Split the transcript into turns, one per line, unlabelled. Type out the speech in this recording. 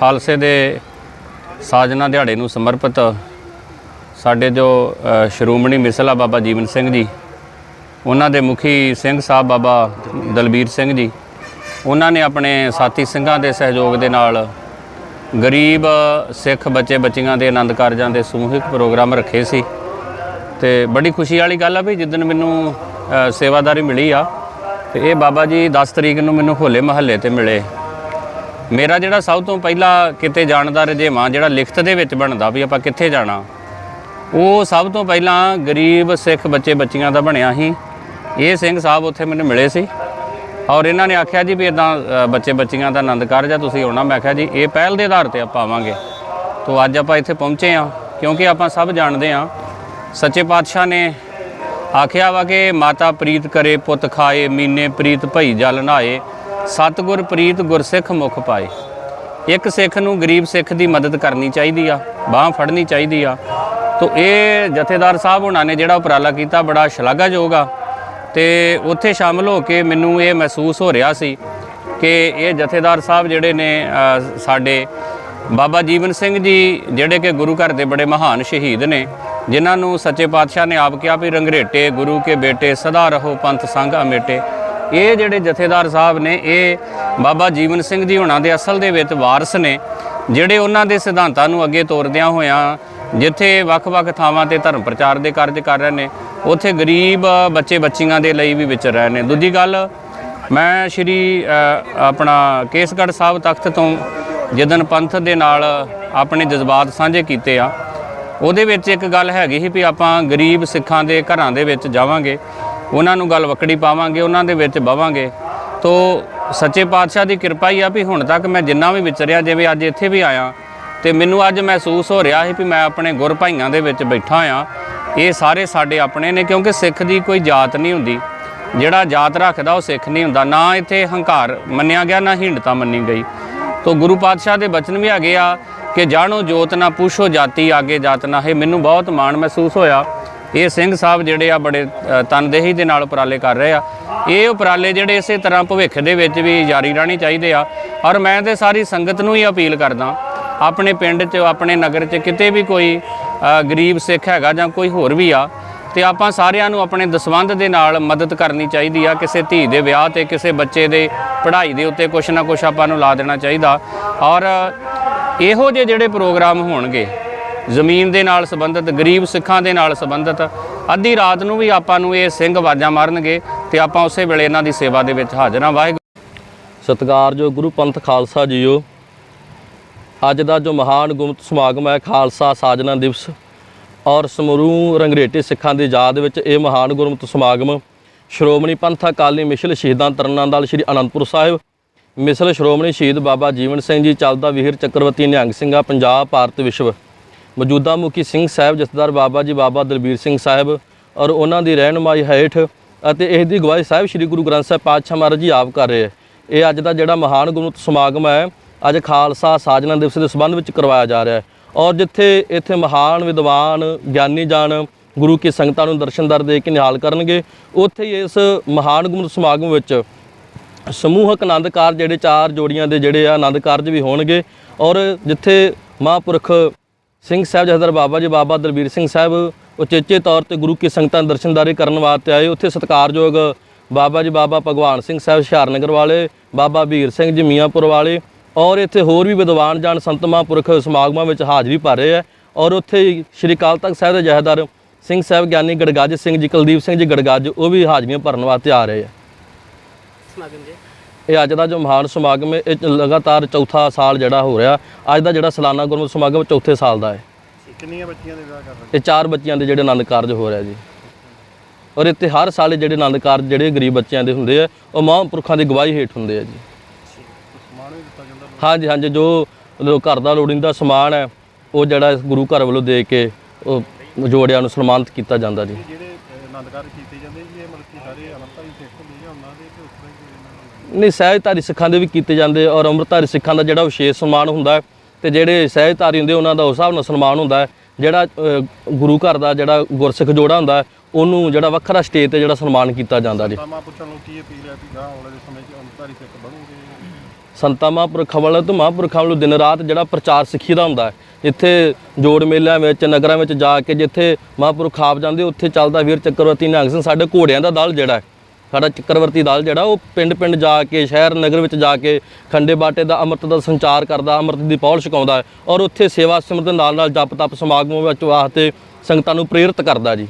ਖਾਲਸੇ ਦੇ ਸਾਜਨਾ ਦਿਹਾੜੇ ਨੂੰ ਸਮਰਪਿਤ ਸਾਡੇ ਜੋ ਅ, ਸ਼੍ਰੋਮਣੀ ਮਿਸਲਾ ਬਾਬਾ ਜੀਵਨ ਸਿੰਘ ਜੀ ਉਹਨਾਂ ਦੇ ਮੁਖੀ ਸਿੰਘ ਸਾਹਿਬ ਬਾਬਾ ਦਲਬੀਰ ਸਿੰਘ ਜੀ ਉਹਨਾਂ ਨੇ ਆਪਣੇ ਸਾਥੀ ਸਿੰਘਾਂ ਦੇ ਸਹਿਯੋਗ ਦੇ ਨਾਲ ਗਰੀਬ ਸਿੱਖ ਬੱਚੇ ਬੱਚੀਆਂ ਦੇ ਆਨੰਦ ਕਾਰਜਾਂ ਦੇ ਸਮੂਹਿਕ ਪ੍ਰੋਗਰਾਮ ਰੱਖੇ ਸੀ। ਤੇ ਬੜੀ ਖੁਸ਼ੀ ਵਾਲੀ ਗੱਲ ਆ ਵੀ ਜਿੱਦਨ ਮੈਨੂੰ ਸੇਵਾਦਾਰੀ ਮਿਲੀ ਆ ਤੇ ਇਹ ਬਾਬਾ ਜੀ 10 ਤਰੀਕ ਨੂੰ ਮੈਨੂੰ ਹੋਲੇ ਮਹੱਲੇ ਤੇ ਮਿਲੇ। ਮੇਰਾ ਜਿਹੜਾ ਸਭ ਤੋਂ ਪਹਿਲਾ ਕਿਤੇ ਜਾਣ ਦਾ ਰੁਝੇਵਾਂ ਜਿਹੜਾ ਲਿਖਤ ਦੇ ਵਿੱਚ ਬਣਦਾ ਵੀ ਆਪਾਂ ਕਿੱਥੇ ਜਾਣਾ, ਉਹ ਸਭ ਤੋਂ ਪਹਿਲਾਂ ਗਰੀਬ ਸਿੱਖ ਬੱਚੇ ਬੱਚੀਆਂ ਦਾ ਬਣਿਆ ਸੀ। ਇਹ ਸਿੰਘ ਸਾਹਿਬ ਉੱਥੇ ਮੈਨੂੰ ਮਿਲੇ ਸੀ ਔਰ ਇਹਨਾਂ ਨੇ ਆਖਿਆ ਜੀ ਵੀ ਇਦਾਂ ਬੱਚੇ ਬੱਚੀਆਂ ਦਾ ਆਨੰਦ ਕਾਰਜ ਆ, ਤੁਸੀਂ ਆਉਣਾ। ਮੈਂ ਆਖਿਆ ਜੀ, ਇਹ ਪਹਿਲ ਦੇ ਆਧਾਰ ਤੇ ਆਪਾਂ ਆਵਾਂਗੇ। ਤੋਂ ਅੱਜ ਆਪਾਂ ਇੱਥੇ ਪਹੁੰਚੇ ਆ ਕਿਉਂਕਿ ਆਪਾਂ ਸਭ ਜਾਣਦੇ ਆ ਸੱਚੇ ਪਾਤਸ਼ਾਹ ਨੇ ਆਖਿਆ ਵਾ ਕਿ ਮਾਤਾ ਪ੍ਰੀਤ ਕਰੇ, ਪੁੱਤ ਖਾਏ ਮੀਨੇ ਪ੍ਰੀਤ ਭਈ ਜਲ ਨਹਾਏ। ਸਤਿਗੁਰ ਪ੍ਰੀਤ ਗੁਰਸਿੱਖ ਮੁਖ ਪਾਏ। ਇੱਕ ਸਿੱਖ ਨੂੰ ਗਰੀਬ ਸਿੱਖ ਦੀ ਮਦਦ ਕਰਨੀ ਚਾਹੀਦੀ ਆ, ਬਾਹ ਫੜਨੀ ਚਾਹੀਦੀ ਆ। ਤੋ ਇਹ ਜਥੇਦਾਰ ਸਾਹਿਬ ਉਹਨਾਂ ਨੇ ਜਿਹੜਾ ਉਪਰਾਲਾ ਕੀਤਾ, ਬੜਾ ਸ਼ਲਾਘਾਯੋਗ ਆ। ਤੇ ਉੱਥੇ ਸ਼ਾਮਲ ਹੋ ਕੇ ਮੈਨੂੰ ਇਹ ਮਹਿਸੂਸ ਹੋ ਰਿਹਾ ਸੀ ਕਿ ਇਹ ਜਥੇਦਾਰ ਸਾਹਿਬ ਜਿਹੜੇ ਨੇ ਸਾਡੇ ਬਾਬਾ ਜੀਵਨ ਸਿੰਘ ਜੀ, ਜਿਹੜੇ ਕਿ ਗੁਰੂ ਘਰ ਦੇ ਬੜੇ ਮਹਾਨ ਸ਼ਹੀਦ ਨੇ, ਜਿਨ੍ਹਾਂ ਨੂੰ ਸੱਚੇ ਪਾਤਸ਼ਾਹ ਨੇ ਆਪ ਕਿਹਾ ਵੀ ਰੰਗਰੇਟੇ ਗੁਰੂ ਕੇ ਬੇਟੇ, ਸਦਾ ਰਹੋ ਪੰਥ ਸੰਗ ਅਮੇਟੇ। ਇਹ ਜਿਹੜੇ ਜਥੇਦਾਰ ਸਾਹਿਬ ਨੇ, ਇਹ ਬਾਬਾ ਜੀਵਨ ਸਿੰਘ ਜੀ ਹੁਣਾਂ ਦੇ ਅਸਲ ਦੇ ਵਿੱਚ ਵਾਰਸ ਨੇ, ਜਿਹੜੇ ਉਹਨਾਂ ਦੇ ਸਿਧਾਂਤਾਂ ਨੂੰ ਅੱਗੇ ਤੋਰਦਿਆਂ ਹੋਇਆਂ ਜਿੱਥੇ ਵੱਖ-ਵੱਖ ਥਾਵਾਂ ਤੇ ਧਰਮ ਪ੍ਰਚਾਰ ਦੇ ਕਾਰਜ ਕਰ ਰਹੇ ਨੇ, ਉੱਥੇ ਗਰੀਬ ਬੱਚੇ ਬੱਚੀਆਂ ਦੇ ਲਈ ਵੀ ਵਿਚਰ ਰਹੇ ਨੇ। ਦੂਜੀ ਗੱਲ, ਮੈਂ ਸ਼੍ਰੀ ਆਪਣਾ ਕੇਸਗੜ੍ਹ ਸਾਹਿਬ ਤਖਤ ਤੋਂ ਜਦਨ ਪੰਥ ਦੇ ਨਾਲ ਆਪਣੇ ਜਜ਼ਬਾਤ ਸਾਂਝੇ ਕੀਤੇ ਆ, ਉਹਦੇ ਵਿੱਚ ਇੱਕ ਗੱਲ ਹੈਗੀ ਸੀ ਵੀ ਆਪਾਂ ਗਰੀਬ ਸਿੱਖਾਂ ਦੇ ਘਰਾਂ ਦੇ ਵਿੱਚ ਜਾਵਾਂਗੇ। ਉਹਨਾਂ ਨੂੰ ਗੱਲ ਵਕੜੀ ਪਾਵਾਂਗੇ, ਉਹਨਾਂ ਦੇ ਵਿੱਚ ਬਵਾਂਗੇ। ਤੋ ਸੱਚੇ ਪਾਤਸ਼ਾਹ ਦੀ ਕਿਰਪਾ ਹੀ ਆ ਵੀ ਹੁਣ ਤੱਕ ਮੈਂ ਜਿੰਨਾ ਵੀ ਵਿਚਰਿਆ, ਜਿਵੇਂ ਅੱਜ ਇੱਥੇ ਵੀ ਆਇਆ, ਤੇ ਮੈਨੂੰ ਅੱਜ ਮਹਿਸੂਸ ਹੋ ਰਿਹਾ ਸੀ ਵੀ ਮੈਂ ਆਪਣੇ ਗੁਰ ਭਾਈਆਂ ਦੇ ਵਿੱਚ ਬੈਠਾ ਆ ਇਹ ਸਾਰੇ ਸਾਡੇ ਆਪਣੇ ਨੇ, ਕਿਉਂਕਿ ਸਿੱਖ ਦੀ ਕੋਈ ਜਾਤ ਨਹੀਂ ਹੁੰਦੀ। ਜਿਹੜਾ ਜਾਤ ਰੱਖਦਾ, ਉਹ ਸਿੱਖ ਨਹੀਂ ਹੁੰਦਾ। ਨਾ ਇੱਥੇ ਹੰਕਾਰ ਮੰਨਿਆ ਗਿਆ, ਨਾ ਹਿੰਡਤਾ ਮੰਨੀ ਗਈ। ਤੋ ਗੁਰੂ ਪਾਤਸ਼ਾਹ ਦੇ ਬਚਨ ਵੀ ਹੈਗੇ ਆ ਕਿ ਜਾਣੋ ਜੋਤ ਨਾ ਪੁੱਛੋ ਜਾਤੀ, ਆਗੇ ਜਾਤ ਨਾ ਹੈ। ਮੈਨੂੰ ਬਹੁਤ ਮਾਣ ਮਹਿਸੂਸ ਹੋਇਆ। ਇਹ ਸਿੰਘ ਸਾਹਿਬ ਜਿਹੜੇ ਆ ਬੜੇ ਤਨਦੇਹੀ ਦੇ ਨਾਲ ਉਪਰਾਲੇ ਕਰ ਰਹੇ ਆ। ਇਹ ਉਪਰਾਲੇ ਜਿਹੜੇ ਇਸੇ ਤਰ੍ਹਾਂ ਭਵਿੱਖ ਦੇ ਵਿੱਚ ਵੀ ਜਾਰੀ ਰਹਿਣੇ ਚਾਹੀਦੇ ਆ। ਔਰ ਮੈਂ ਤੇ ਸਾਰੀ ਸੰਗਤ ਨੂੰ ਹੀ ਅਪੀਲ ਕਰਦਾ, ਆਪਣੇ ਪਿੰਡ 'ਚ, ਆਪਣੇ ਨਗਰ 'ਚ ਕਿਤੇ ਵੀ ਕੋਈ ਗਰੀਬ ਸਿੱਖ ਹੈਗਾ ਜਾਂ ਕੋਈ ਹੋਰ ਵੀ ਆ, ਤੇ ਆਪਾਂ ਸਾਰਿਆਂ ਨੂੰ ਆਪਣੇ ਦਸਵੰਧ ਦੇ ਨਾਲ ਮਦਦ ਕਰਨੀ ਚਾਹੀਦੀ ਆ। ਕਿਸੇ ਧੀ ਦੇ ਵਿਆਹ ਤੇ, ਕਿਸੇ ਬੱਚੇ ਦੇ ਪੜ੍ਹਾਈ ਦੇ ਉੱਤੇ ਕੁਛ ਨਾ ਕੁਛ ਆਪਾਂ ਨੂੰ ਲਾ ਦੇਣਾ ਚਾਹੀਦਾ। ਔਰ ਇਹੋ ਜਿਹੇ ਜਿਹੜੇ ਪ੍ਰੋਗਰਾਮ ਹੋਣਗੇ ਜ਼ਮੀਨ ਦੇ ਨਾਲ ਸੰਬੰਧਿਤ, ਗਰੀਬ ਸਿੱਖਾਂ ਦੇ ਨਾਲ ਸੰਬੰਧਿਤ। ਅੱਧੀ ਰਾਤ ਨੂੰ ਵੀ ਆਪਾਂ ਨੂੰ ਇਹ ਸਿੰਘ ਆਵਾਜ਼ਾਂ ਮਾਰਨਗੇ ਤੇ ਆਪਾਂ ਉਸੇ ਵੇਲੇ ਇਹਨਾਂ ਦੀ ਸੇਵਾ ਦੇ ਵਿੱਚ ਹਾਜ਼ਰ ਹਾਂ। ਵਾਹਿਗੁਰੂ।
ਸਤਿਕਾਰਯੋਗ ਗੁਰੂ ਪੰਥ ਖਾਲਸਾ ਜੀਓ, ਅੱਜ ਦਾ ਜੋ ਮਹਾਨ ਗੁਰਮਤਿ ਸਮਾਗਮ ਹੈ ਖਾਲਸਾ ਸਾਜਨਾ ਦਿਵਸ ਔਰ ਸਮਰੂ ਰੰਗਰੇਟੇ ਸਿੱਖਾਂ ਦੀ ਯਾਦ ਵਿੱਚ ਇਹ ਮਹਾਨ ਗੁਰਮਤਿ ਸਮਾਗਮ ਸ਼੍ਰੋਮਣੀ ਪੰਥ ਅਕਾਲੀ ਮਿਸ਼ਲ ਸ਼ਹੀਦਾਂ ਤਰਨਾਂ ਦਲ ਸ੍ਰੀ ਅਨੰਦਪੁਰ ਸਾਹਿਬ ਮਿਸਲ ਸ਼੍ਰੋਮਣੀ ਸ਼ਹੀਦ ਬਾਬਾ ਜੀਵਨ ਸਿੰਘ ਜੀ ਚੱਲਦਾ ਵੀਰ ਚੱਕਰਵਰਤੀ ਨਿਹੰਗ ਸਿੰਘਾ, ਪੰਜਾਬ, ਭਾਰਤ ਵਿਸ਼ਵ ਮੌਜੂਦਾ ਮੁਖੀ ਸਿੰਘ ਸਾਹਿਬ, ਜਥੇਦਾਰ ਬਾਬਾ ਜੀ ਬਾਬਾ ਦਲਬੀਰ ਸਿੰਘ ਸਾਹਿਬ ਔਰ ਉਹਨਾਂ ਦੀ ਰਹਿਨੁਮਾਈ ਹੇਠ ਅਤੇ ਇਸ ਦੀ ਗਵਾਹੀ ਸਾਹਿਬ ਸ੍ਰੀ ਗੁਰੂ ਗ੍ਰੰਥ ਸਾਹਿਬ ਪਾਤਸ਼ਾਹ ਮਹਾਰਾਜ ਜੀ ਆਪ ਕਰ ਰਹੇ ਹੈ ਇਹ ਅੱਜ ਦਾ ਜਿਹੜਾ ਮਹਾਨ ਗੁਰਮਤਿ ਸਮਾਗਮ ਹੈ, ਅੱਜ ਖਾਲਸਾ ਸਾਜਨਾ ਦਿਵਸ ਦੇ ਸੰਬੰਧ ਵਿੱਚ ਕਰਵਾਇਆ ਜਾ ਰਿਹਾ ਹੈ। ਔਰ ਜਿੱਥੇ ਇੱਥੇ ਮਹਾਨ ਵਿਦਵਾਨ, ਗਿਆਨੀ ਜਨ, ਗੁਰੂ ਕੀ ਸੰਗਤਾਂ ਨੂੰ ਦਰਸ਼ਨ ਦਰ ਦੇ ਕੇ ਨਿਹਾਲ ਕਰਨਗੇ, ਉੱਥੇ ਹੀ ਇਸ ਮਹਾਨ ਗੁਰਮਤਿ ਸਮਾਗਮ ਵਿੱਚ ਸਮੂਹਕ ਆਨੰਦ ਕਾਰਜ ਜਿਹੜੇ ਚਾਰ ਜੋੜੀਆਂ ਦੇ ਜਿਹੜੇ ਆ ਆਨੰਦ ਕਾਰਜ ਵੀ ਹੋਣਗੇ ਔਰ ਜਿੱਥੇ ਮਹਾਂਪੁਰਖ ਸਿੰਘ ਸਾਹਿਬ ਜਥੇਦਾਰ ਬਾਬਾ ਜੀ, ਬਾਬਾ ਦਲਬੀਰ ਸਿੰਘ ਸਾਹਿਬ, ਉਚੇਚੇ ਤੌਰ ਤੇ ਗੁਰੂ ਕੀ ਸੰਗਤਾਂ ਦੀ ਦਰਸ਼ਨਦਾਰੀ ਕਰਨ ਵਾਸਤੇ ਆਏ। ਉੱਥੇ ਸਤਿਕਾਰਯੋਗ ਬਾਬਾ ਜੀ, ਬਾਬਾ ਭਗਵਾਨ ਸਿੰਘ ਸਾਹਿਬ ਹੁਸ਼ਿਆਰਨਗਰ ਵਾਲੇ, ਬਾਬਾ ਵੀਰ ਸਿੰਘ ਜੀ ਮੀਆਂਪੁਰ ਵਾਲੇ ਔਰ ਇੱਥੇ ਹੋਰ ਵੀ ਵਿਦਵਾਨ ਜਾਨ ਸੰਤ ਮਹਾਂਪੁਰਖ ਸਮਾਗਮਾਂ ਵਿੱਚ ਹਾਜ਼ਰੀ ਭਰ ਰਹੇ ਆ। ਔਰ ਉੱਥੇ ਹੀ ਸ਼੍ਰੀ ਅਕਾਲ ਤਖਤ ਸਾਹਿਬ ਦੇ ਜਥੇਦਾਰ ਸਿੰਘ ਸਾਹਿਬ, ਗਿਆਨੀ ਗੜਗਾਜ ਸਿੰਘ ਜੀ, ਕੁਲਦੀਪ ਸਿੰਘ ਜੀ ਗੜਗਾਜ, ਉਹ ਵੀ ਹਾਜ਼ਰੀਆਂ ਭਰਨ ਵਾਸਤੇ ਆ ਰਹੇ ਆ।
ਸਮਾਗਮ ਜੀ।
ਇਹ ਅੱਜ ਦਾ ਜੋ ਮਹਾਨ ਸਮਾਗਮ ਹੈ ਇਹ ਲਗਾਤਾਰ ਚੌਥਾ ਸਾਲ ਜਿਹੜਾ ਹੋ ਰਿਹਾ। ਅੱਜ ਦਾ ਜਿਹੜਾ ਸਾਲਾਨਾ ਗੁਰਮਤਿ ਸਮਾਗਮ ਚੌਥੇ ਸਾਲ ਦਾ ਹੈ।
ਕਿੰਨੀਆਂ ਬੱਚੀਆਂ ਦੇ ਵਿਆਹ ਕਰ ਰਹੇ
ਇਹ ਚਾਰ ਬੱਚਿਆਂ ਦੇ ਜਿਹੜੇ ਆਨੰਦ ਕਾਰਜ ਹੋ ਰਿਹਾ ਜੀ। ਔਰ ਇੱਥੇ ਹਰ ਸਾਲ ਜਿਹੜੇ ਆਨੰਦ ਕਾਰਜ ਜਿਹੜੇ ਗਰੀਬ ਬੱਚਿਆਂ ਦੇ ਹੁੰਦੇ ਆ ਉਹ ਮਹਾਂਪੁਰਖਾਂ ਦੀ ਗਵਾਹੀ ਹੇਠ ਹੁੰਦੇ ਆ ਜੀ।
ਸਮਾਨ ਵੀ ਦਿੱਤਾ ਜਾਂਦਾ
ਹਾਂਜੀ ਹਾਂਜੀ ਜੋ ਘਰ ਦਾ ਲੋੜੀਂਦਾ ਸਮਾਨ ਹੈ ਉਹ ਜਿਹੜਾ ਗੁਰੂ ਘਰ ਵੱਲੋਂ ਦੇ ਕੇ ਉਹ ਜੋੜਿਆਂ ਨੂੰ ਸਨਮਾਨਿਤ ਕੀਤਾ ਜਾਂਦਾ ਜੀ।
ਜਿਹੜੇ ਆਨੰਦ ਕਾਰਜ ਕੀਤੇ ਜਾਂਦੇ ਜੀ ਇਹ ਮਤਲਬ ਕਿ ਸਾਰੇ ਅਨੰਦਪੁਰੀ ਸਿੱਖ ਹੁੰਦੇ ਜਾਂ ਉਹਨਾਂ ਦੇ ਕਿ ਉਸ ਤਰ੍ਹਾਂ ਹੀ ਕੋਈ ਇਹਨਾਂ ਨੂੰ
ਨਹੀਂ ਸਹਿਜਧਾਰੀ ਸਿੱਖਾਂ ਦੇ ਵੀ ਕੀਤੇ ਜਾਂਦੇ ਔਰ ਅੰਮ੍ਰਿਤਧਾਰੀ ਸਿੱਖਾਂ ਦਾ ਜਿਹੜਾ ਵਿਸ਼ੇਸ਼ ਸਨਮਾਨ ਹੁੰਦਾ ਤੇ ਜਿਹੜੇ ਸਹਿਜਧਾਰੀ ਹੁੰਦੇ ਉਹਨਾਂ ਦਾ ਉਸ ਹਿਸਾਬ ਨਾਲ ਸਨਮਾਨ ਹੁੰਦਾ ਜਿਹੜਾ ਗੁਰੂ ਘਰ ਦਾ ਜਿਹੜਾ ਗੁਰਸਿੱਖ ਜੋੜਾ ਹੁੰਦਾ ਉਹਨੂੰ ਜਿਹੜਾ ਵੱਖਰਾ ਸਟੇਜ ਤੇ ਜਿਹੜਾ ਸਨਮਾਨ ਕੀਤਾ ਜਾਂਦਾ ਜੀ।
ਤਾਂ ਮਾਂ ਪੁੱਛਣ ਨੂੰ ਕੀ ਅਪੀਲ ਹੈ ਵੀ ਗਾਂ ਆਉਣ ਵਾਲੇ ਸਮੇਂ 'ਚ ਅੰਮ੍ਰਿਤਧਾਰੀ ਸਿੱਖ ਬਣੂਗੇ?
ਸੰਤਾਂ ਮਹਾਂਪੁਰਖਾਂ ਵੱਲੋਂ ਤੇ ਮਹਾਂਪੁਰਖਾਂ ਵੱਲੋਂ ਦਿਨ ਰਾਤ ਜਿਹੜਾ ਪ੍ਰਚਾਰ ਸਿੱਖੀ ਦਾ ਹੁੰਦਾ ਇੱਥੇ ਜੋੜ ਮੇਲਿਆਂ ਵਿੱਚ ਨਗਰਾਂ ਵਿੱਚ ਜਾ ਕੇ ਜਿੱਥੇ ਮਹਾਂਪੁਰਖ ਆਪ ਜਾਂਦੇ ਉੱਥੇ ਚੱਲਦਾ ਵੀਰ ਚੱਕਰਵਰਤੀ ਨਿਹੰਗ ਸਿੰਘ ਸਾਡੇ ਘੋੜਿਆਂ ਦਾ ਦਲ ਜਿਹੜਾ ਸਾਡਾ ਚੱਕਰਵਰਤੀ ਦਲ ਜਿਹੜਾ, ਉਹ ਪਿੰਡ ਪਿੰਡ ਜਾ ਕੇ, ਸ਼ਹਿਰ, ਨਗਰ ਵਿੱਚ ਜਾ ਕੇ ਖੰਡੇ ਬਾਟੇ ਦਾ ਅੰਮ੍ਰਿਤ ਦਾ ਸੰਚਾਰ ਕਰਦਾ, ਅੰਮ੍ਰਿਤ ਦੀ ਪੌਲ ਛਕਾਉਂਦਾ ਔਰ ਉੱਥੇ ਸੇਵਾ ਸਿਮਰਨ ਦੇ ਨਾਲ ਨਾਲ ਜਪ ਤਪ ਸਮਾਗਮਾਂ ਵਿੱਚ ਵਾਸਤੇ ਸੰਗਤਾਂ ਨੂੰ ਪ੍ਰੇਰਿਤ ਕਰਦਾ ਜੀ।